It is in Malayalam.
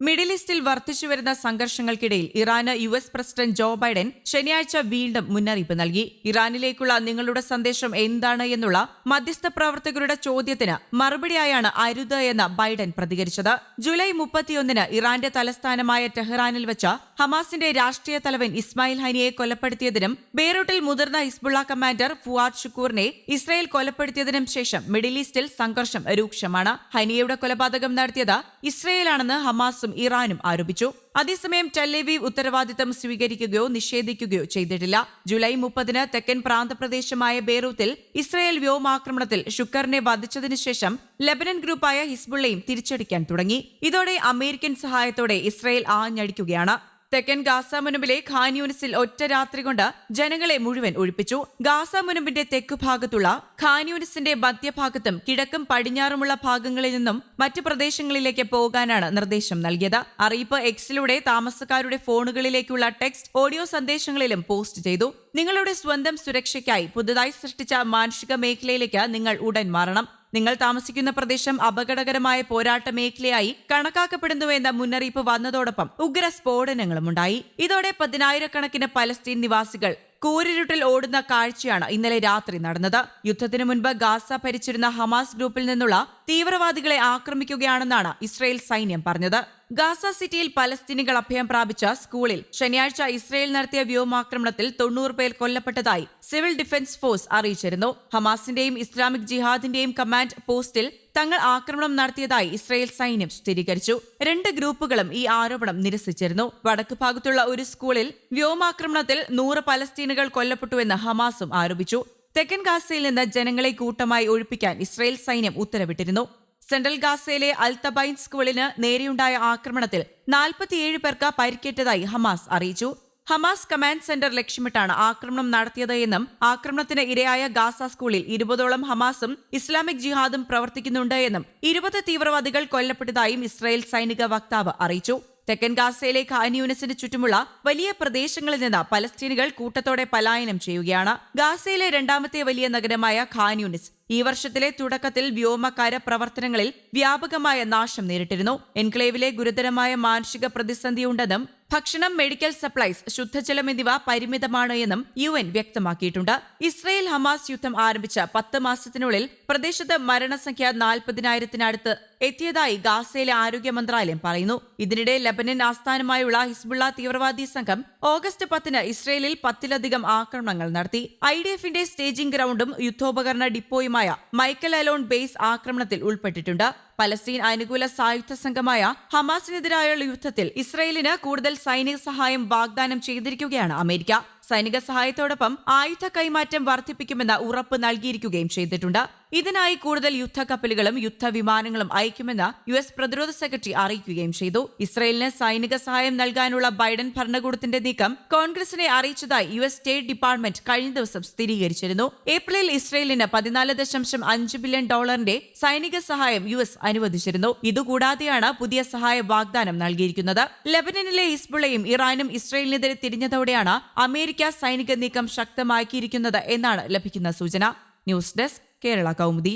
മിഡിൽ ഈസ്റ്റിൽ വർദ്ധിച്ചുവരുന്ന സംഘർഷങ്ങൾക്കിടയിൽ ഇറാന് U S president Joe Biden ശനിയാഴ്ച വീണ്ടും മുന്നറിയിപ്പ് നൽകി. ഇറാനിലേക്കുള്ള നിങ്ങളുടെ സന്ദേശം എന്താണ് എന്നുള്ള മധ്യസ്ഥ പ്രവർത്തകരുടെ ചോദ്യത്തിന് മറുപടിയായാണ് അരുത് എന്ന് ബൈഡൻ പ്രതികരിച്ചത്. ജൂലൈ മുപ്പത്തിയൊന്നിന് ഇറാന്റെ തലസ്ഥാനമായ ടെഹ്റാനിൽ വെച്ച ഹമാസിന്റെ രാഷ്ട്രീയ തലവൻ ഇസ്മായിൽ ഹനിയെ കൊലപ്പെടുത്തിയതിനും ബേറൂട്ടിൽ മുതിർന്ന ഹിസ്ബുള്ള കമാൻഡർ ഫുവാദ് ഷുക്കൂറിനെ ഇസ്രായേൽ കൊലപ്പെടുത്തിയതിനും ശേഷം മിഡിൽ ഈസ്റ്റിൽ സംഘർഷം രൂക്ഷമാണ്. ഹനിയയുടെ കൊലപാതകം നടത്തിയത് ഇസ്രയേലാണെന്ന് ഹമാസും ഇറാനും ആരോപിച്ചു. അതേസമയം ടെല്ലവീവ് ഉത്തരവാദിത്തം സ്വീകരിക്കുകയോ നിഷേധിക്കുകയോ ചെയ്തിട്ടില്ല. ജൂലൈ മുപ്പതിന് തെക്കൻ പ്രാന്തപ്രദേശമായ ബേറൂത്തിൽ ഇസ്രായേൽ വ്യോമാക്രമണത്തിൽ ഷുക്കറിനെ വധിച്ചതിനു ശേഷം ലെബനൻ ഗ്രൂപ്പായ ഹിസ്ബുള്ളയും തിരിച്ചടിക്കാൻ തുടങ്ങി. ഇതോടെ അമേരിക്കൻ സഹായത്തോടെ ഇസ്രായേൽ ആഞ്ഞടിക്കുകയാണ്. തെക്കൻ ഗാസ മുനമ്പിലെ ഖാൻ യൂണിസിൽ ഒറ്റ രാത്രി കൊണ്ട് ജനങ്ങളെ മുഴുവൻ ഒഴിപ്പിച്ചു. ഗാസ മുനമ്പിന്റെ തെക്കുഭാഗത്തുള്ള ഖാൻ യൂണിസിന്റെ മധ്യഭാഗത്തും കിഴക്കും പടിഞ്ഞാറുമുള്ള ഭാഗങ്ങളിൽ നിന്നും മറ്റ് പ്രദേശങ്ങളിലേക്ക് പോകാനാണ് നിർദ്ദേശം നൽകിയത്. അറിയിപ്പ് എക്സിലൂടെ താമസക്കാരുടെ ഫോണുകളിലേക്കുള്ള ടെക്സ്റ്റ് ഓഡിയോ സന്ദേശങ്ങളിലും പോസ്റ്റ് ചെയ്തു. നിങ്ങളുടെ സ്വന്തം സുരക്ഷയ്ക്കായി പുതുതായി സൃഷ്ടിച്ച മാനുഷിക മേഖലയിലേക്ക് നിങ്ങൾ ഉടൻ മാറണം. നിങ്ങൾ താമസിക്കുന്ന പ്രദേശം അപകടകരമായ പോരാട്ട മേഖലയായി കണക്കാക്കപ്പെടുന്നുവെന്ന മുന്നറിയിപ്പ് വന്നതോടൊപ്പം ഉഗ്ര സ്ഫോടനങ്ങളും ഉണ്ടായി. ഇതോടെ പതിനായിരക്കണക്കിന് പലസ്തീൻ നിവാസികൾ കൂരിരുട്ടിൽ ഓടുന്ന കാഴ്ചയാണ് ഇന്നലെ രാത്രി നടന്നത്. യുദ്ധത്തിന് മുൻപ് ഗാസ ഭരിച്ചിരുന്ന ഹമാസ് ഗ്രൂപ്പിൽ നിന്നുള്ള തീവ്രവാദികളെ ആക്രമിക്കുകയാണെന്നാണ് ഇസ്രയേൽ സൈന്യം പറഞ്ഞത്. ഗാസ സിറ്റിയിൽ പലസ്തീനികൾ അഭയം പ്രാപിച്ച സ്കൂളിൽ ശനിയാഴ്ച ഇസ്രയേൽ നടത്തിയ വ്യോമാക്രമണത്തിൽ തൊണ്ണൂറ് പേർ കൊല്ലപ്പെട്ടതായി സിവിൽ ഡിഫൻസ് ഫോഴ്സ് അറിയിച്ചിരുന്നു. ഹമാസിന്റെയും ഇസ്ലാമിക് ജിഹാദിന്റെയും കമാൻഡ് പോസ്റ്റിൽ തങ്ങൾ ആക്രമണം നടത്തിയതായി ഇസ്രയേൽ സൈന്യം സ്ഥിരീകരിച്ചു. രണ്ട് ഗ്രൂപ്പുകളും ഈ ആരോപണം നിരസിച്ചിരുന്നു. വടക്ക് ഭാഗത്തുള്ള ഒരു സ്കൂളിൽ വ്യോമാക്രമണത്തിൽ നൂറ് പലസ്തീനുകൾ കൊല്ലപ്പെട്ടുവെന്ന് ഹമാസും ആരോപിച്ചു. തെക്കൻ ഗാസയിൽ നിന്ന് ജനങ്ങളെ കൂട്ടമായി ഒഴിപ്പിക്കാൻ ഇസ്രയേൽ സൈന്യം ഉത്തരവിട്ടിരുന്നു. സെൻട്രൽ ഗാസയിലെ അൽതബൈൻ സ്കൂളിന് നേരെയുണ്ടായ ആക്രമണത്തിൽ നാൽപ്പത്തിയേഴ് പേർക്ക് പരിക്കേറ്റതായി ഹമാസ് അറിയിച്ചു. ഹമാസ് കമാൻഡ് സെന്റർ ലക്ഷ്യമിട്ടാണ് ആക്രമണം നടത്തിയത് എന്നും ആക്രമണത്തിന് ഇരയായ ഗാസ സ്കൂളിൽ ഇരുപതോളം ഹമാസും ഇസ്ലാമിക് ജിഹാദും പ്രവർത്തിക്കുന്നുണ്ട് എന്നും ഇരുപത് തീവ്രവാദികൾ കൊല്ലപ്പെട്ടതായും ഇസ്രായേൽ സൈനിക വക്താവ് അറിയിച്ചു. തെക്കൻ ഗാസയിലെ ഖാൻ യൂണിസിന് ചുറ്റുമുള്ള വലിയ പ്രദേശങ്ങളിൽ നിന്ന് പലസ്തീനുകൾ കൂട്ടത്തോടെ പലായനം ചെയ്യുകയാണ്. ഗാസയിലെ രണ്ടാമത്തെ വലിയ നഗരമായ ഖാൻ യൂണിസ് ഈ വർഷത്തിലെ തുടക്കത്തിൽ വ്യോമകാര പ്രവർത്തനങ്ങളിൽ വ്യാപകമായ നാശം നേരിട്ടിരുന്നു. എൻക്ലേവിലെ ഗുരുതരമായ മാനുഷിക പ്രതിസന്ധിയുണ്ടെന്നും ഭക്ഷണം മെഡിക്കൽ സപ്ലൈസ് ശുദ്ധജലം എന്നിവ പരിമിതമാണ് എന്നും യു എൻ വ്യക്തമാക്കിയിട്ടുണ്ട്. ഇസ്രയേൽ ഹമാസ് യുദ്ധം ആരംഭിച്ച പത്ത് മാസത്തിനുള്ളിൽ പ്രദേശത്ത് മരണസംഖ്യ നാൽപ്പതിനായിരത്തിനടുത്ത് എത്തിയതായി ഗാസയിലെ ആരോഗ്യ മന്ത്രാലയം പറയുന്നു. ഇതിനിടെ ലബനൻ ആസ്ഥാനമായുള്ള ഹിസ്ബുള്ള തീവ്രവാദി സംഘം ഓഗസ്റ്റ് പത്തിന് ഇസ്രയേലിൽ പത്തിലധികം ആക്രമണങ്ങൾ നടത്തി. ഐ ഡി എഫിന്റെ സ്റ്റേജിംഗ് ഗ്രൗണ്ടും യുദ്ധോപകരണ ഡിപ്പോയുമായ മൈക്കൽ അലോൺ ബേസ് ആക്രമണത്തിൽ ഉൾപ്പെട്ടിട്ടുണ്ട്. പലസ്തീൻ അനുകൂല സായുധ സംഘമായ ഹമാസിനെതിരായുള്ള യുദ്ധത്തിൽ ഇസ്രയേലിന് കൂടുതൽ സൈനിക സഹായം വാഗ്ദാനം ചെയ്തിരിക്കുകയാണ് അമേരിക്ക. സൈനിക സഹായത്തോടൊപ്പം ആയുധ കൈമാറ്റം വർദ്ധിപ്പിക്കുമെന്ന ഉറപ്പ് നൽകിയിരിക്കുകയും ചെയ്തിട്ടുണ്ട്. ഇതിനായി കൂടുതൽ യുദ്ധക്കപ്പലുകളും യുദ്ധവിമാനങ്ങളും അയക്കുമെന്ന് യു എസ് പ്രതിരോധ സെക്രട്ടറി അറിയിക്കുകയും ചെയ്തു. ഇസ്രയേലിന് സൈനിക സഹായം നൽകാനുള്ള ബൈഡൻ ഭരണകൂടത്തിന്റെ നീക്കം കോൺഗ്രസിനെ അറിയിച്ചതായി യു എസ് സ്റ്റേറ്റ് ഡിപ്പാർട്ട്മെന്റ് കഴിഞ്ഞ ദിവസം സ്ഥിരീകരിച്ചിരുന്നു. ഏപ്രിലിൽ ഇസ്രയേലിന് പതിനാല് ദശാംശം അഞ്ച് ബില്യൺ ഡോളറിന്റെ സൈനിക സഹായം യു എസ് അനുവദിച്ചിരുന്നു. ഇതുകൂടാതെയാണ് പുതിയ സഹായ വാഗ്ദാനം നൽകിയിരിക്കുന്നത്. ലബനനിലെ ഹിസ്ബുള്ളയും ഇറാനും ഇസ്രയേലിനെതിരെ തിരിഞ്ഞതോടെയാണ് അമേരിക്ക സൈനിക നീക്കം ശക്തമാക്കിയിരിക്കുന്നത് എന്നാണ് ലഭിക്കുന്ന സൂചന. News desk Kerala Kaumudi.